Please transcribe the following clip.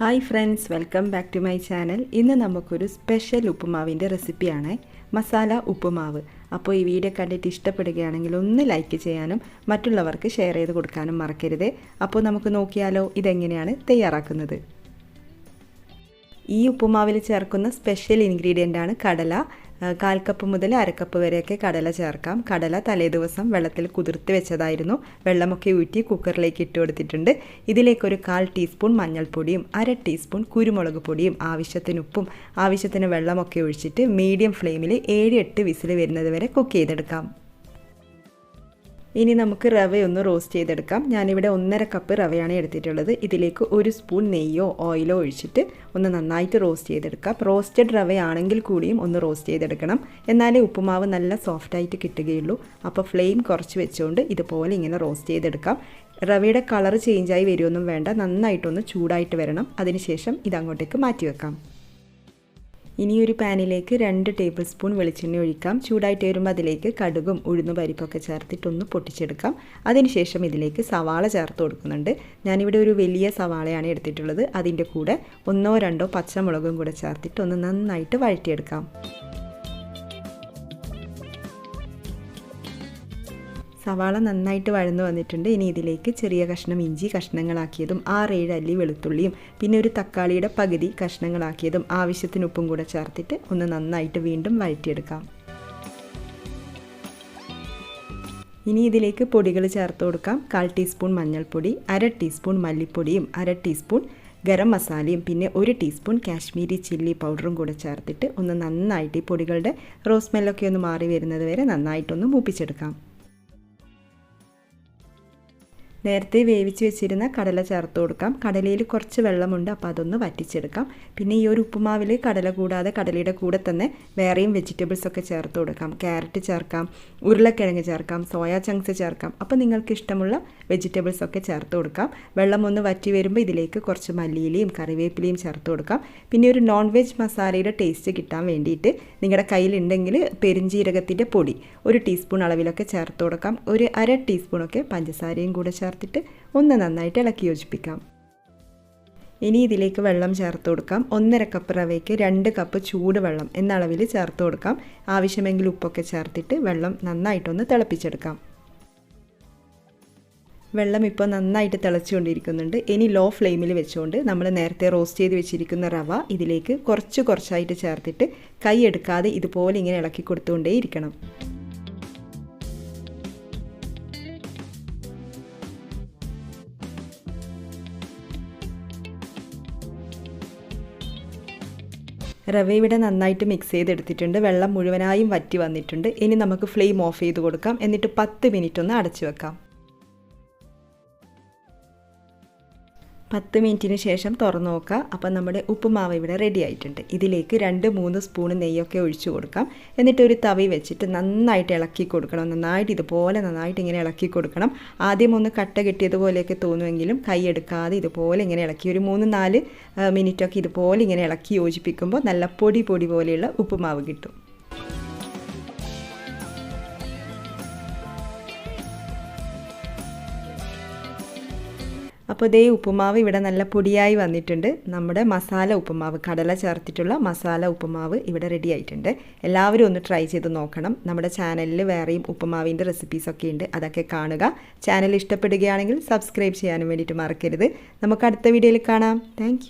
Hi friends welcome back to my channel ഇന്ന് നമുക്കൊരു special ഉപ്പുമാവിന്റെ റെസിപ്പിയാണ് മസാല ഉപ്പുമാവ്. അപ്പോൾ ഈ വീഡിയോ കണ്ടിട്ട് ഇഷ്ടപ്പെടുകയാണെങ്കിൽ ഒന്ന് ലൈക്ക് ചെയ്യാനും മറ്റുള്ളവർക്ക് ഷെയർ ചെയ്ത് കൊടുക്കാനും മറക്കരുത്. അപ്പോൾ നമുക്ക് നോക്കിയാലോ ഇതെങ്ങനെയാണ് തയ്യാറാക്കുന്നത്. ഈ ഉപ്പുമാവിൽ ചേർക്കുന്ന സ്പെഷ്യൽ ഇൻഗ്രീഡിയന്റാണ് കടല. കാൽ കപ്പ് മുതൽ അരക്കപ്പ് വരെയൊക്കെ കടല ചേർക്കാം. കടല തലേ ദിവസം വെള്ളത്തിൽ കുതിർത്ത് വെച്ചതായിരുന്നു. വെള്ളമൊക്കെ ഊറ്റി കുക്കറിലേക്ക് ഇട്ട് കൊടുത്തിട്ടുണ്ട്. ഇതിലേക്കൊരു കാൽ ടീസ്പൂൺ മഞ്ഞൾപ്പൊടിയും അര ടീസ്പൂൺ കുരുമുളക് പൊടിയും ആവശ്യത്തിന് ഉപ്പും ആവശ്യത്തിന് വെള്ളമൊക്കെ ഒഴിച്ചിട്ട് മീഡിയം ഫ്ലെയിമിൽ ഏഴ് എട്ട് വിസിൽ വരുന്നത് വരെ കുക്ക് ചെയ്തെടുക്കാം. ഇനി നമുക്ക് റവയൊന്ന് റോസ്റ്റ് ചെയ്തെടുക്കാം. ഞാനിവിടെ ഒന്നര കപ്പ് റവയാണ് എടുത്തിട്ടുള്ളത്. ഇതിലേക്ക് ഒരു സ്പൂൺ നെയ്യോ ഓയിലോ ഒഴിച്ചിട്ട് ഒന്ന് നന്നായിട്ട് റോസ്റ്റ് ചെയ്തെടുക്കാം. റോസ്റ്റഡ് റവയാണെങ്കിൽ കൂടിയും ഒന്ന് റോസ്റ്റ് ചെയ്തെടുക്കണം. എന്നാലേ ഉപ്പുമാവ് നല്ല സോഫ്റ്റായിട്ട് കിട്ടുകയുള്ളൂ. അപ്പോൾ ഫ്ലെയിം കുറച്ച് വെച്ചുകൊണ്ട് ഇതുപോലെ ഇങ്ങനെ റോസ്റ്റ് ചെയ്തെടുക്കാം. റവയുടെ കളർ ചേഞ്ചായി വരുമൊന്നും വേണ്ട. നന്നായിട്ടൊന്ന് ചൂടായിട്ട് വരണം. അതിനുശേഷം ഇതങ്ങോട്ടേക്ക് മാറ്റി വെക്കാം ഇനി ഒരു പാനിലേക്ക് രണ്ട് ടേബിൾ സ്പൂൺ വെളിച്ചെണ്ണ ഒഴിക്കാം. ചൂടായിട്ട് വരുമ്പോൾ അതിലേക്ക് കടുകും ഉഴുന്നു പരിപ്പൊക്കെ ചേർത്തിട്ടൊന്ന് പൊട്ടിച്ചെടുക്കാം. അതിനുശേഷം ഇതിലേക്ക് സവാള ചേർത്ത് കൊടുക്കുന്നുണ്ട്. ഞാനിവിടെ ഒരു വലിയ സവാളയാണ് എടുത്തിട്ടുള്ളത്. അതിന്റെ കൂടെ ഒന്നോ രണ്ടോ പച്ചമുളകും കൂടെ ചേർത്തിട്ട് ഒന്ന് നന്നായിട്ട് വഴറ്റിയെടുക്കാം. സവാള നന്നായിട്ട് വഴന്നു വന്നിട്ടുണ്ട്. ഇനി ഇതിലേക്ക് ചെറിയ കഷ്ണം ഇഞ്ചി കഷ്ണങ്ങളാക്കിയതും ആറേഴ് അല്ലി വെളുത്തുള്ളിയും പിന്നെ ഒരു തക്കാളിയുടെ പകുതി കഷ്ണങ്ങളാക്കിയതും ആവശ്യത്തിന് ഉപ്പും കൂടെ ചേർത്തിട്ട് ഒന്ന് നന്നായിട്ട് വീണ്ടും വഴറ്റിയെടുക്കാം. ഇനി ഇതിലേക്ക് പൊടികൾ ചേർത്ത് കൊടുക്കാം. കാൽ ടീസ്പൂൺ മഞ്ഞൾപ്പൊടി അര ടീസ്പൂൺ മല്ലിപ്പൊടിയും അര ടീസ്പൂൺ ഗരം മസാലയും പിന്നെ ഒരു ടീസ്പൂൺ കാശ്മീരി ചില്ലി പൗഡറും കൂടെ ചേർത്തിട്ട് ഒന്ന് നന്നായിട്ട് ഈ പൊടികളുടെ റോസ് സ്മെല്ലൊക്കെ ഒന്ന് മാറി വരുന്നത് വരെ നന്നായിട്ടൊന്ന് മൂപ്പിച്ചെടുക്കാം. നേരത്തെ വേവിച്ച് വെച്ചിരുന്ന കടല ചേർത്ത് കൊടുക്കാം. കടലയിൽ കുറച്ച് വെള്ളമുണ്ട് അപ്പോൾ അതൊന്ന് വറ്റിച്ചെടുക്കാം. പിന്നെ ഈ ഒരു ഉപ്പുമാവിൽ കടല കൂടാതെ കടലയുടെ കൂടെ തന്നെ വേറെയും വെജിറ്റബിൾസ് ഒക്കെ ചേർത്ത് കൊടുക്കാം. ക്യാരറ്റ് ചേർക്കാം ഉരുളക്കിഴങ്ങ് ചേർക്കാം സോയാ ചങ്ക്സ് ചേർക്കാം. അപ്പോൾ നിങ്ങൾക്ക് ഇഷ്ടമുള്ള വെജിറ്റബിൾസ് ഒക്കെ ചേർത്ത് കൊടുക്കാം. വെള്ളം ഒന്ന് വറ്റി വരുമ്പോൾ ഇതിലേക്ക് കുറച്ച് മല്ലിയിലയും കറിവേപ്പിലയും ചേർത്ത് കൊടുക്കാം. പിന്നെ ഒരു നോൺ വെജ് മസാലയുടെ ടേസ്റ്റ് കിട്ടാൻ വേണ്ടിയിട്ട് നിങ്ങളുടെ കയ്യിലുണ്ടെങ്കിൽ പെരിഞ്ജീരകത്തിന്റെ പൊടി ഒരു ടീസ്പൂൺ അളവിലൊക്കെ ചേർത്ത് കൊടുക്കാം. ഒരു അര ടീസ്പൂണൊക്കെ പഞ്ചസാരയും കൂടെ ചേർത്തിട്ട് ഒന്ന് നന്നായിട്ട് ഇളക്കി യോജിപ്പിക്കാം. ഇനി ഇതിലേക്ക് വെള്ളം ചേർത്ത് കൊടുക്കാം. ഒന്നര കപ്പ് റവയ്ക്ക് രണ്ട് കപ്പ് ചൂടുവെള്ളം എന്ന അളവിൽ ചേർത്ത് കൊടുക്കാം. ആവശ്യമെങ്കിൽ ഉപ്പൊക്കെ ചേർത്തിട്ട് വെള്ളം നന്നായിട്ടൊന്ന് തിളപ്പിച്ചെടുക്കാം. വെള്ളം ഇപ്പോൾ നന്നായിട്ട് തിളച്ചുകൊണ്ടിരിക്കുന്നുണ്ട്. ഇനി ലോ ഫ്ലെയിമിൽ വെച്ചുകൊണ്ട് നമ്മൾ നേരത്തെ റോസ്റ്റ് ചെയ്ത് വെച്ചിരിക്കുന്ന റവ ഇതിലേക്ക് കുറച്ച് കുറച്ചായിട്ട് ചേർത്തിട്ട് കൈ എടുക്കാതെ ഇതുപോലെ ഇങ്ങനെ ഇളക്കി കൊടുത്തുകൊണ്ടേ റവ ഇവിടെ നന്നായിട്ട് മിക്സ് ചെയ്തെടുത്തിട്ടുണ്ട്. വെള്ളം മുഴുവനായും വറ്റി വന്നിട്ടുണ്ട്. ഇനി നമുക്ക് ഫ്ലെയിം ഓഫ് ചെയ്ത് കൊടുക്കാം. എന്നിട്ട് പത്ത് മിനിറ്റ് ഒന്ന് അടച്ചു വെക്കാം. പത്ത് മിനിറ്റിന് ശേഷം തുറന്നു നോക്കുക. അപ്പം നമ്മുടെ ഉപ്പുമാവ് ഇവിടെ റെഡി ആയിട്ടുണ്ട്. ഇതിലേക്ക് രണ്ട് മൂന്ന് സ്പൂൺ നെയ്യൊക്കെ ഒഴിച്ചു കൊടുക്കാം. എന്നിട്ട് ഒരു തവി വെച്ചിട്ട് നന്നായിട്ട് ഇളക്കി കൊടുക്കണം. നന്നായിട്ട് ഇതുപോലെ നന്നായിട്ട് ഇങ്ങനെ ഇളക്കി കൊടുക്കണം. ആദ്യം ഒന്ന് കട്ട കിട്ടിയതുപോലെയൊക്കെ തോന്നുമെങ്കിലും കൈ എടുക്കാതെ ഇതുപോലെ ഇങ്ങനെ ഇളക്കി ഒരു മൂന്ന് നാല് മിനിറ്റൊക്കെ ഇതുപോലെ ഇങ്ങനെ ഇളക്കി യോജിപ്പിക്കുമ്പോൾ നല്ല പൊടി പൊടി പോലെയുള്ള ഉപ്പുമാവ് കിട്ടും. അപ്പോൾ ഇതേ ഉപ്പുമാവ് ഇവിടെ നല്ല പൊടിയായി വന്നിട്ടുണ്ട്. നമ്മുടെ മസാല ഉപ്പുമാവ് കടല ചേർത്തിട്ടുള്ള മസാല ഉപ്പുമാവ് ഇവിടെ റെഡി ആയിട്ടുണ്ട്. എല്ലാവരും ഒന്ന് ട്രൈ ചെയ്ത് നോക്കണം. നമ്മുടെ ചാനലിൽ വേറെയും ഉപ്പുമാവിന്റെ റെസിപ്പീസൊക്കെ ഉണ്ട്. അതൊക്കെ കാണുക. ചാനൽ ഇഷ്ടപ്പെടുകയാണെങ്കിൽ സബ്സ്ക്രൈബ് ചെയ്യാനും വേണ്ടിയിട്ട് മറക്കരുത്. നമുക്ക് അടുത്ത വീഡിയോയിൽ കാണാം. താങ്ക്